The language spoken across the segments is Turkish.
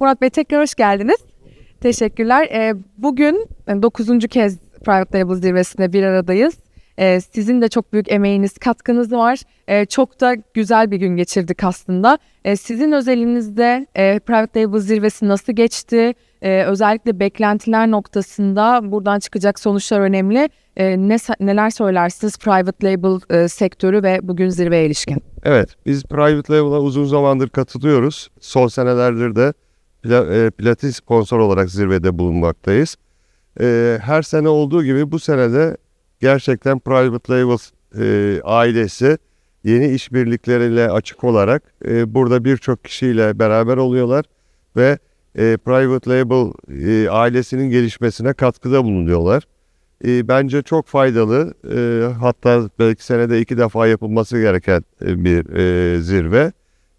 Murat Bey tekrar hoş geldiniz. Teşekkürler. Ee, bugün 9. kez Private Label zirvesinde bir aradayız. Ee, sizin de çok büyük emeğiniz, katkınız var. Ee, çok da güzel bir gün geçirdik aslında. Ee, sizin özelinizde e, Private Label zirvesi nasıl geçti? Ee, özellikle beklentiler noktasında buradan çıkacak sonuçlar önemli. Ee, ne, neler söylersiniz Private Label e, sektörü ve bugün zirveye ilişkin? Evet, biz Private Label'a uzun zamandır katılıyoruz. Son senelerdir de pla- e, sponsor olarak zirvede bulunmaktayız. E, her sene olduğu gibi bu senede gerçekten Private Label e, ailesi yeni işbirlikleriyle açık olarak burada birçok kişiyle beraber oluyorlar ve Private Label ailesinin gelişmesine katkıda bulunuyorlar. Bence çok faydalı hatta belki senede iki defa yapılması gereken bir zirve.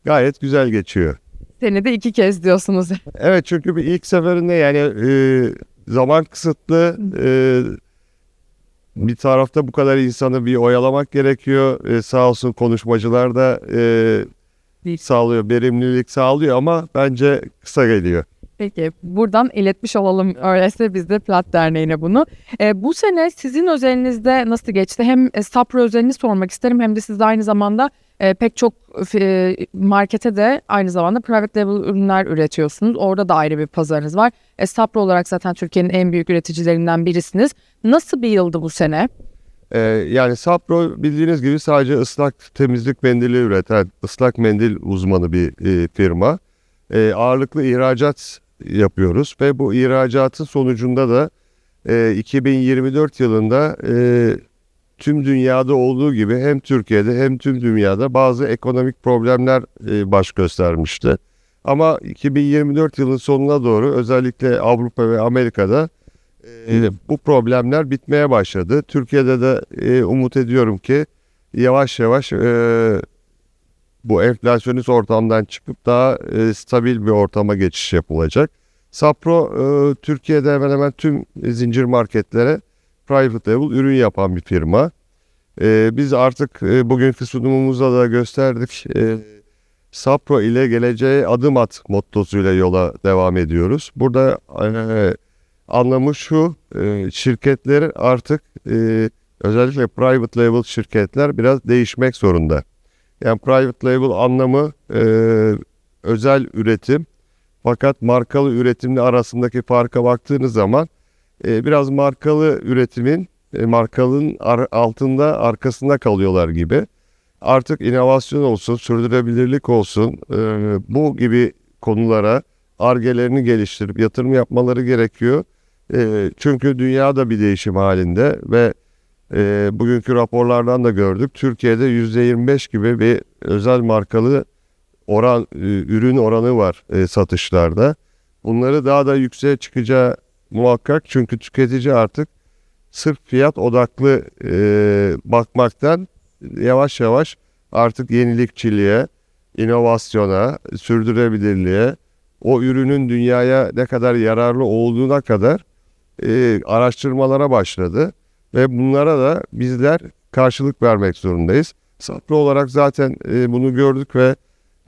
Gayet güzel geçiyor. Senede iki kez diyorsunuz. Evet çünkü bir ilk seferinde yani e, zaman kısıtlı e, bir tarafta bu kadar insanı bir oyalamak gerekiyor. E, sağ olsun konuşmacılar da e, sağlıyor, verimlilik sağlıyor ama bence kısa geliyor. Peki buradan iletmiş olalım öyleyse biz de Plat Derneği'ne bunu. E, bu sene sizin özelinizde nasıl geçti? Hem e, Sapro özelini sormak isterim hem de siz aynı zamanda e, pek çok e, markete de aynı zamanda private label ürünler üretiyorsunuz. Orada da ayrı bir pazarınız var. E, Sapro olarak zaten Türkiye'nin en büyük üreticilerinden birisiniz. Nasıl bir yıldı bu sene? Ee, yani Sapro bildiğiniz gibi sadece ıslak temizlik mendili üreten ıslak mendil uzmanı bir e, firma. E, ağırlıklı ihracat yapıyoruz ve bu ihracatın sonucunda da e, 2024 yılında e, tüm dünyada olduğu gibi hem Türkiye'de hem tüm dünyada bazı ekonomik problemler e, baş göstermişti. Ama 2024 yılın sonuna doğru özellikle Avrupa ve Amerika'da e, bu problemler bitmeye başladı. Türkiye'de de e, umut ediyorum ki yavaş yavaş e, bu enflasyonist ortamdan çıkıp daha e, stabil bir ortama geçiş yapılacak. Sapro e, Türkiye'de hemen hemen tüm zincir marketlere private label ürün yapan bir firma. E, biz artık e, bugünkü sunumumuzda da gösterdik. E, Sapro ile geleceğe adım at mottosuyla yola devam ediyoruz. Burada e, anlamı şu, e, şirketler artık e, özellikle private label şirketler biraz değişmek zorunda. Yani private label anlamı e, özel üretim fakat markalı üretimle arasındaki farka baktığınız zaman e, biraz markalı üretimin e, markalının ar- altında arkasında kalıyorlar gibi. Artık inovasyon olsun, sürdürülebilirlik olsun e, bu gibi konulara argelerini geliştirip yatırım yapmaları gerekiyor. E, çünkü dünya da bir değişim halinde ve e, bugünkü raporlardan da gördük. Türkiye'de %25 gibi bir özel markalı oran e, ürün oranı var e, satışlarda. Bunları daha da yükseğe çıkacağı muhakkak çünkü tüketici artık sırf fiyat odaklı e, bakmaktan yavaş yavaş artık yenilikçiliğe, inovasyona, sürdürülebilirliğe, o ürünün dünyaya ne kadar yararlı olduğuna kadar e, araştırmalara başladı ve bunlara da bizler karşılık vermek zorundayız. Sapro olarak zaten e, bunu gördük ve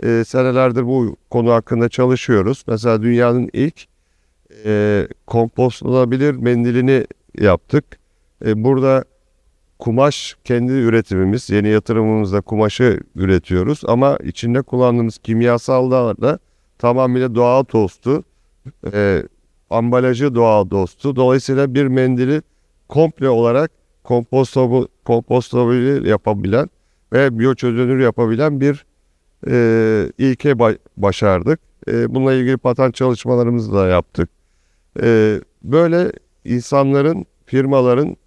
e, senelerdir bu konu hakkında çalışıyoruz. Mesela dünyanın ilk e, kompostlanabilir mendilini yaptık. E, burada kumaş kendi üretimimiz, yeni yatırımımızda kumaşı üretiyoruz ama içinde kullandığımız kimyasallar da tamamıyla doğal tostu, e, ambalajı doğal dostu. Dolayısıyla bir mendili komple olarak kompostable yapabilen ve biyoçözünür yapabilen bir e, ilke ba- başardık. E, bununla ilgili patent çalışmalarımızı da yaptık. E, böyle insanların, firmaların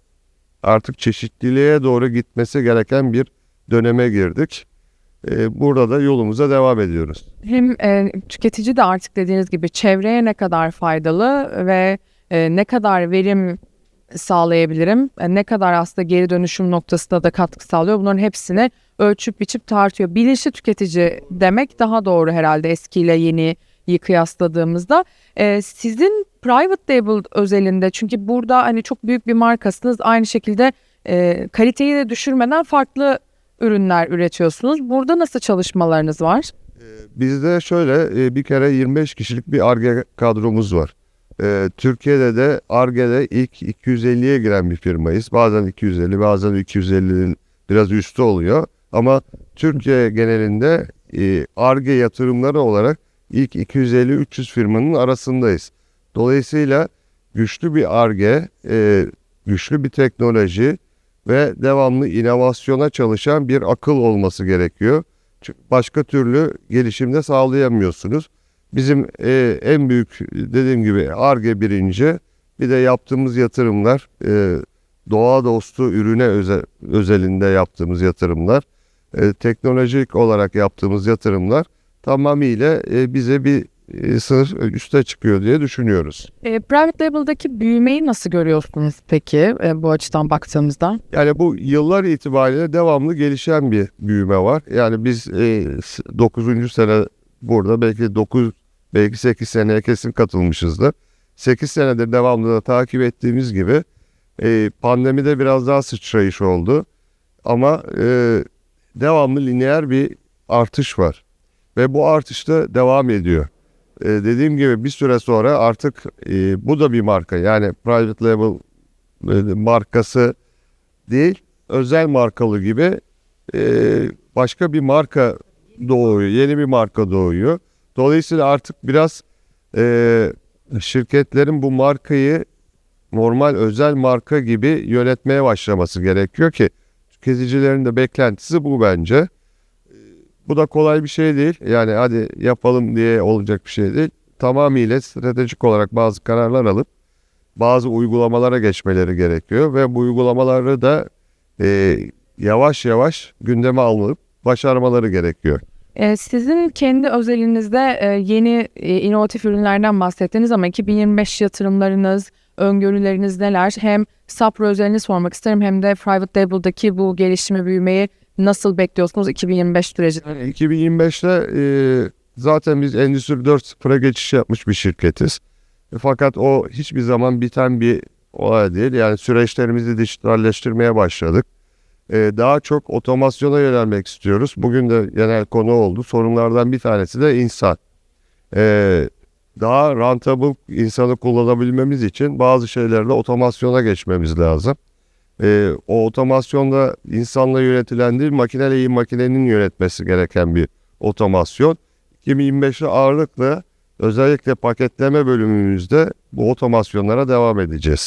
artık çeşitliliğe doğru gitmesi gereken bir döneme girdik. E, burada da yolumuza devam ediyoruz. Hem e, tüketici de artık dediğiniz gibi çevreye ne kadar faydalı ve e, ne kadar verim sağlayabilirim, e, ne kadar aslında geri dönüşüm noktasında da katkı sağlıyor. Bunların hepsini ölçüp biçip tartıyor. Bilinçli tüketici demek daha doğru herhalde eskiyle yeni kıyasladığımızda. E, sizin private label özelinde çünkü burada hani çok büyük bir markasınız aynı şekilde e, kaliteyi de düşürmeden farklı ürünler üretiyorsunuz. Burada nasıl çalışmalarınız var? Bizde şöyle e, bir kere 25 kişilik bir ARGE kadromuz var. E, Türkiye'de de ARGE'de ilk 250'ye giren bir firmayız. Bazen 250 bazen 250'nin biraz üstü oluyor. Ama Türkiye genelinde e, ARGE yatırımları olarak ilk 250-300 firmanın arasındayız. Dolayısıyla güçlü bir ARGE, e, güçlü bir teknoloji ve devamlı inovasyona çalışan bir akıl olması gerekiyor. Çünkü başka türlü gelişimde sağlayamıyorsunuz. Bizim e, en büyük dediğim gibi ARGE birinci bir de yaptığımız yatırımlar e, doğa dostu ürüne öze- özelinde yaptığımız yatırımlar teknolojik olarak yaptığımız yatırımlar tamamıyla bize bir e, sınır üste çıkıyor diye düşünüyoruz. E, private label'daki büyümeyi nasıl görüyorsunuz peki e, bu açıdan baktığımızda? Yani bu yıllar itibariyle devamlı gelişen bir büyüme var. Yani biz e, 9. sene burada belki 9 belki 8 seneye kesin katılmışızdır. 8 senedir devamlı da takip ettiğimiz gibi e, pandemide biraz daha sıçrayış oldu. Ama e, devamlı lineer bir artış var. Ve bu artış da devam ediyor. E, dediğim gibi bir süre sonra artık e, bu da bir marka. Yani private label e, markası değil, özel markalı gibi e, başka bir marka doğuyor, yeni bir marka doğuyor. Dolayısıyla artık biraz e, şirketlerin bu markayı normal özel marka gibi yönetmeye başlaması gerekiyor ki tüketicilerin de beklentisi bu bence. Bu da kolay bir şey değil. Yani hadi yapalım diye olacak bir şey değil. Tamamıyla stratejik olarak bazı kararlar alıp bazı uygulamalara geçmeleri gerekiyor ve bu uygulamaları da e, yavaş yavaş gündeme alınıp başarmaları gerekiyor. E, sizin kendi özelinizde e, yeni e, inovatif ürünlerden bahsettiniz ama 2025 yatırımlarınız, öngörüleriniz neler? Hem Sapro özelini sormak isterim hem de Private Label'daki bu gelişimi, büyümeyi nasıl bekliyorsunuz 2025 sürecinde? Yani 2025'te e, zaten biz Endüstri 4.0'a geçiş yapmış bir şirketiz. E, Fakat o hiçbir zaman biten bir olay değil. Yani süreçlerimizi dijitalleştirmeye başladık. E, daha çok otomasyona yönelmek istiyoruz. Bugün de genel konu oldu. Sorunlardan bir tanesi de insan. E, daha rentable insanı kullanabilmemiz için bazı şeylerle otomasyona geçmemiz lazım. E, o otomasyonda insanla yönetilen değil, makineyle makinenin yönetmesi gereken bir otomasyon. 2025'te ağırlıkla özellikle paketleme bölümümüzde bu otomasyonlara devam edeceğiz.